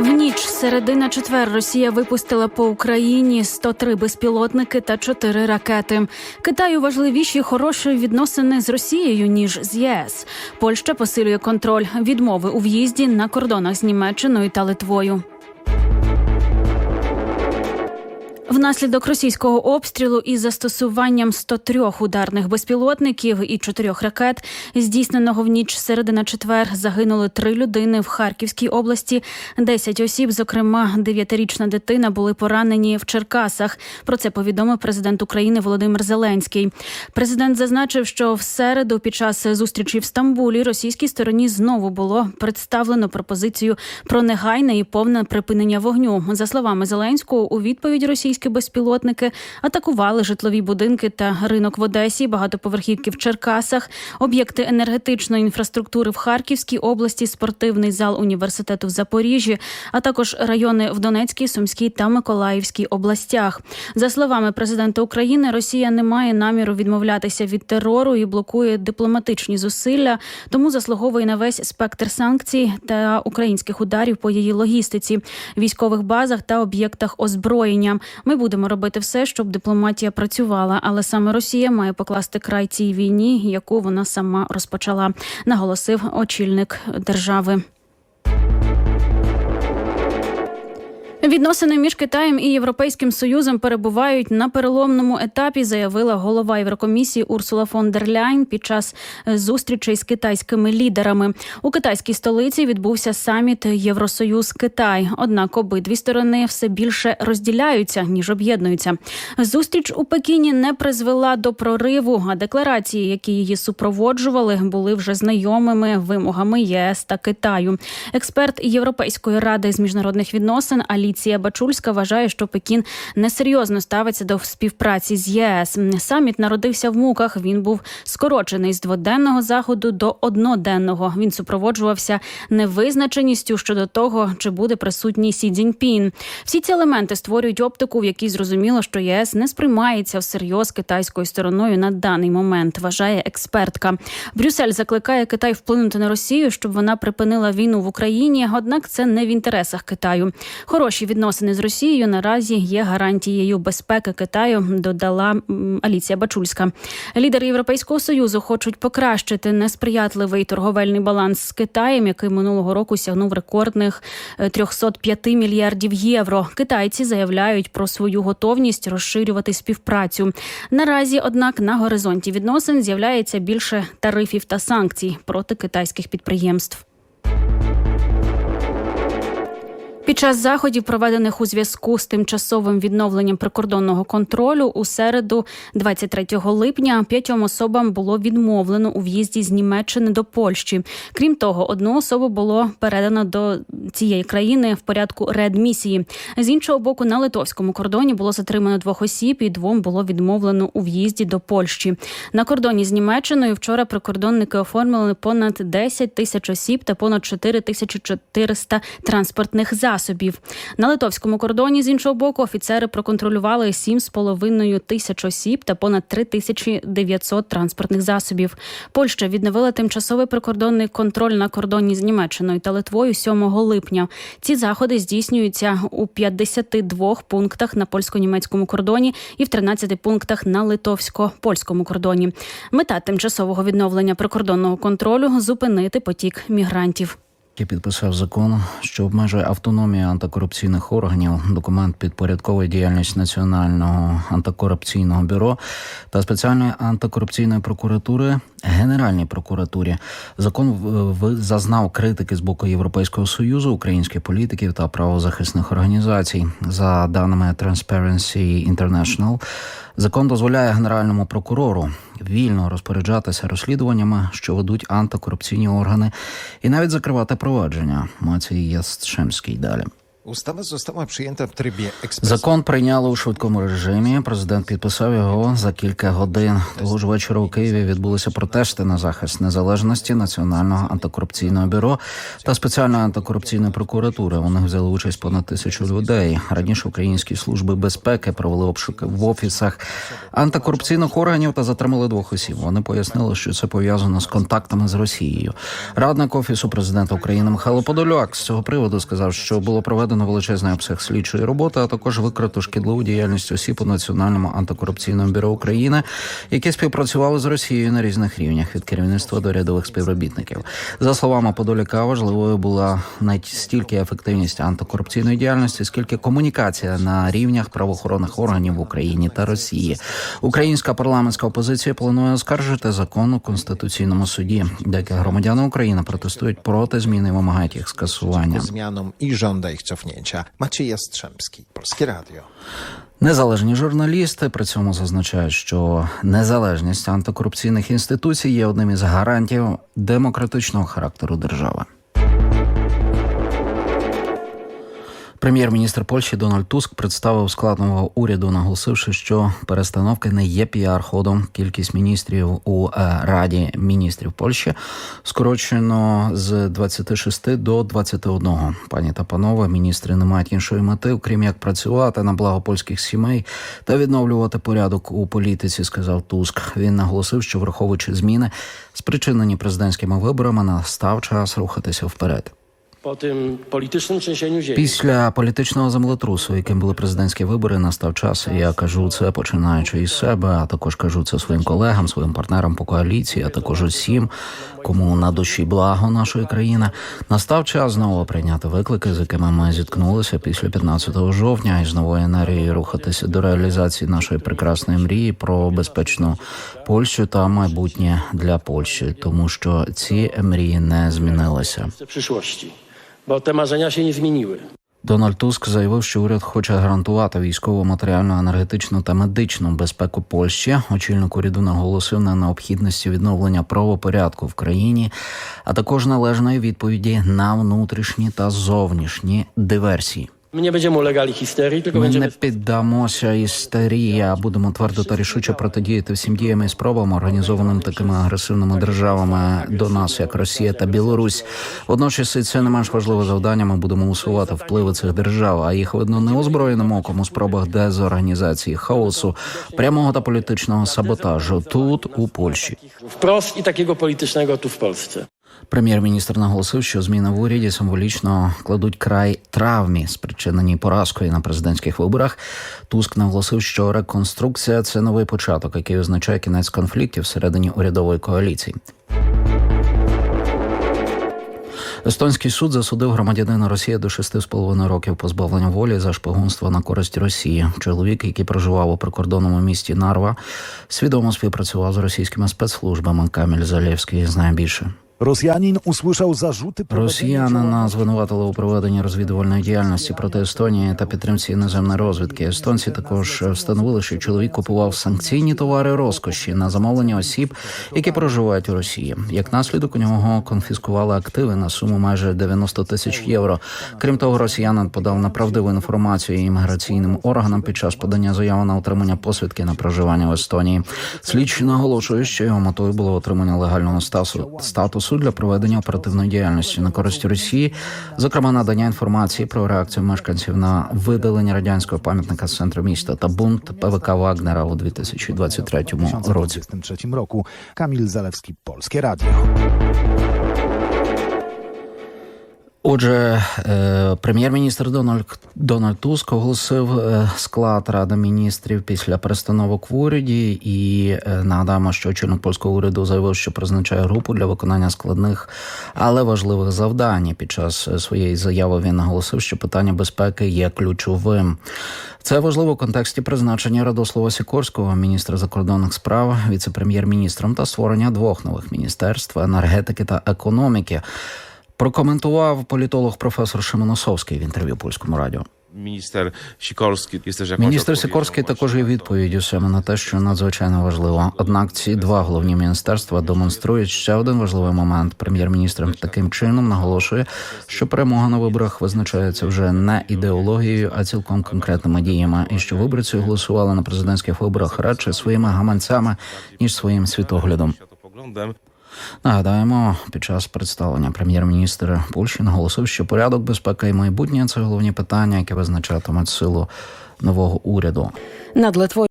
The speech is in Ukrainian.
В ніч середи на четвер Росія випустила по Україні 103 безпілотники та 4 ракети. Китаю важливіші хороші відносини з Росією ніж з ЄС. Польща посилює контроль відмови у в'їзді на кордонах з Німеччиною та Литвою. Внаслідок російського обстрілу із застосуванням 103 ударних безпілотників і 4 ракет, здійсненого в ніч середи на четвер, загинули три людини в Харківській області. 10 осіб, зокрема, 9-річна дитина, були поранені в Черкасах. Про це повідомив президент України Володимир Зеленський. Президент зазначив, що в середу, під час зустрічі в Стамбулі, російській стороні знову було представлено пропозицію про негайне і повне припинення вогню. За словами Зеленського, у відповідь російські безпілотники атакували житлові будинки та ринок в Одесі, багатоповерхівки в Черкасах, об'єкти енергетичної інфраструктури в Харківській області, спортивний зал університету в Запоріжжі, а також райони в Донецькій, Сумській та Миколаївській областях. За словами президента України, Росія не має наміру відмовлятися від терору і блокує дипломатичні зусилля, тому заслуговує на весь спектр санкцій та українських ударів по її логістиці, військових базах та об'єктах озброєння. Ми будемо робити все, щоб дипломатія працювала, але саме Росія має покласти край цій війні, яку вона сама розпочала, наголосив очільник держави. Відносини між Китаєм і Європейським Союзом перебувають на переломному етапі, заявила голова Єврокомісії Урсула фон дер Ляйн під час зустрічей з китайськими лідерами. У китайській столиці відбувся саміт Євросоюз Китай. Однак обидві сторони все більше розділяються ніж об'єднуються. Зустріч у Пекіні не призвела до прориву, а декларації, які її супроводжували, були вже знайомими вимогами ЄС та Китаю. Експерт Європейської ради з міжнародних відносин Алі. Аліція Бачульська вважає, що Пекін несерйозно ставиться до співпраці з ЄС. Саміт народився в муках. Він був скорочений з дводенного заходу до одноденного. Він супроводжувався невизначеністю щодо того, чи буде присутній Сі Цзіньпін. Всі ці елементи створюють оптику, в якій зрозуміло, що ЄС не сприймається всерйоз китайською стороною на даний момент. Вважає експертка. Брюссель закликає Китай вплинути на Росію, щоб вона припинила війну в Україні. Однак це не в інтересах Китаю. Хороші відносини з Росією наразі є гарантією безпеки Китаю. Додала Аліція Бачульська. Лідери Європейського союзу хочуть покращити несприятливий торговельний баланс з Китаєм, який минулого року сягнув рекордних 305 мільярдів євро. Китайці заявляють про свою готовність розширювати співпрацю. Наразі, однак, на горизонті відносин з'являється більше тарифів та санкцій проти китайських підприємств. Під час заходів, проведених у зв'язку з тимчасовим відновленням прикордонного контролю, у середу, 23 липня, п'ятьом особам було відмовлено у в'їзді з Німеччини до Польщі. Крім того, одну особу було передано до цієї країни в порядку редмісії. З іншого боку, на литовському кордоні було затримано двох осіб, і двом було відмовлено у в'їзді до Польщі. На кордоні з Німеччиною вчора прикордонники оформили понад 10 тисяч осіб та понад 4 тисячі 400 транспортних засобів засобів. На литовському кордоні з іншого боку офіцери проконтролювали 7,5 тисяч осіб та понад 3900 транспортних засобів. Польща відновила тимчасовий прикордонний контроль на кордоні з Німеччиною та Литвою 7 липня. Ці заходи здійснюються у 52 пунктах на польсько-німецькому кордоні і в 13 пунктах на литовсько-польському кордоні. Мета тимчасового відновлення прикордонного контролю зупинити потік мігрантів який підписав закон, що обмежує автономію антикорупційних органів. Документ підпорядковує діяльність національного антикорупційного бюро та спеціальної антикорупційної прокуратури Генеральній прокуратурі. Закон зазнав критики з боку Європейського союзу, українських політиків та правозахисних організацій. За даними Transparency International, закон дозволяє генеральному прокурору вільно розпоряджатися розслідуваннями, що ведуть антикорупційні органи, і навіть закривати провадження. Мацій Ястшемський далі. Ustawa została przyjęta w trybie. Закон прийняли у швидкому режимі. Президент підписав його за кілька годин. Того ж вечора у Києві відбулися протести на захист незалежності Національного антикорупційного бюро та спеціальної антикорупційної прокуратури. У них взяли участь понад тисячу людей. Раніше українські служби безпеки провели обшуки в офісах антикорупційних органів та затримали двох осіб. Вони пояснили, що це пов'язано з контактами з Росією. Радник офісу президента України Михайло Подоляк з цього приводу сказав, що було проведено величезний обсяг слідчої роботи, а також викрито шкідливу діяльність осіб у Національному антикорупційному бюро України, які співпрацювали з Росією на різних рівнях від керівництва до рядових співробітників. За словами Подоляка, важливою була не стільки ефективність антикорупційної діяльності, скільки комунікація на рівнях правоохоронних органів в Україні та Росії. Українська парламентська опозиція планує оскаржити закон у конституційному суді. Деякі громадяни України протестують проти зміни і вимагають їх скасування. i żąda ich cofnięcia. Maciej Jastrzębski, Polskie Radio. Незалежні журналісти при цьому зазначають, що незалежність антикорупційних інституцій є одним із гарантів демократичного характеру держави. Прем'єр-міністр Польщі Дональд Туск представив склад нового уряду, наголосивши, що перестановки не є піар-ходом. Кількість міністрів у е, Раді міністрів Польщі скорочено з 26 до 21. Пані та панове, міністри не мають іншої мети, окрім як працювати на благо польських сімей та відновлювати порядок у політиці, сказав Туск. Він наголосив, що враховуючи зміни, спричинені президентськими виборами, настав час рухатися вперед. Після політичного землетрусу, яким були президентські вибори, настав час. Я кажу це починаючи із себе, а також кажу це своїм колегам, своїм партнерам по коаліції, а також усім, кому на душі благо нашої країни. Настав час знову прийняти виклики, з якими ми зіткнулися після 15 жовтня, і з новою енергією рухатися до реалізації нашої прекрасної мрії про безпечну Польщу та майбутнє для Польщі, тому що ці мрії не змінилися. Bo te marzenia się nie. Дональд Туск заявив, що уряд хоче гарантувати військову, матеріальну, енергетичну та медичну безпеку Польщі. Очільник уряду наголосив на необхідності відновлення правопорядку в країні, а також належної відповіді на внутрішні та зовнішні диверсії. Ми не піддамося істерії, а будемо твердо та рішуче протидіяти всім діям і спробам, організованим такими агресивними державами до нас, як Росія та Білорусь. Водночас і це не менш важливе завдання. Ми будемо усувати впливи цих держав, а їх видно неозброєним оком у спробах дезорганізації хаосу, прямого та політичного саботажу тут, у Польщі. wprost i takiego politycznego tu w Polsce. Прем'єр-міністр наголосив, що зміни в уряді символічно кладуть край травмі, спричиненій поразкою на президентських виборах. Туск наголосив, що реконструкція це новий початок, який означає кінець конфліктів всередині урядової коаліції. Естонський суд засудив громадянина Росії до 6,5 років позбавлення волі за шпигунство на користь Росії. Чоловік, який проживав у прикордонному місті Нарва, свідомо співпрацював з російськими спецслужбами. Каміль Залєвський знає більше. Rosjanin usłyszał zarzuty Росіянина звинуватили у проведенні розвідувальної діяльності проти Естонії та підтримці іноземної розвідки. Естонці також встановили, що чоловік купував санкційні товари розкоші на замовлення осіб, які проживають у Росії. Як наслідок у нього конфіскували активи на суму майже 90 тисяч євро. Крім того, росіянин подав неправдиву інформацію імміграційним органам під час подання заяви на отримання посвідки на проживання в Естонії. Слідчі наголошують, що його метою було отримання легального стасу статусу для проведення оперативної діяльності на користь Росії, зокрема надання інформації про реакцію мешканців на видалення радянського пам'ятника з центру міста та бунт ПВК Вагнера у 2023 році. 2023 roku. Kamil Zalewski, Polskie Radio. Отже, е, прем'єр-міністр Дональд Дональд Туск оголосив е, склад ради міністрів після перестановок в уряді. І е, нагадаємо, що очільник польського уряду заявив, що призначає групу для виконання складних, але важливих завдань. Під час своєї заяви він наголосив, що питання безпеки є ключовим. Це важливо в контексті призначення Радослава Сікорського, міністра закордонних справ, віце-прем'єр-міністром та створення двох нових міністерств енергетики та економіки. Прокоментував політолог професор Шимоносовський в інтерв'ю польському радіо. Міністр Сікорський Міністр Сікорський також є відповіддю саме на те, що надзвичайно важливо. Однак ці два головні міністерства демонструють ще один важливий момент. Прем'єр-міністр таким чином наголошує, що перемога на виборах визначається вже не ідеологією, а цілком конкретними діями, і що виборці голосували на президентських виборах радше своїми гаманцями ніж своїм світоглядом. Нагадаємо, під час представлення прем'єр-міністр Польщі наголосив, що порядок безпеки і майбутнє це головні питання, які визначатимуть силу нового уряду. Над Литвою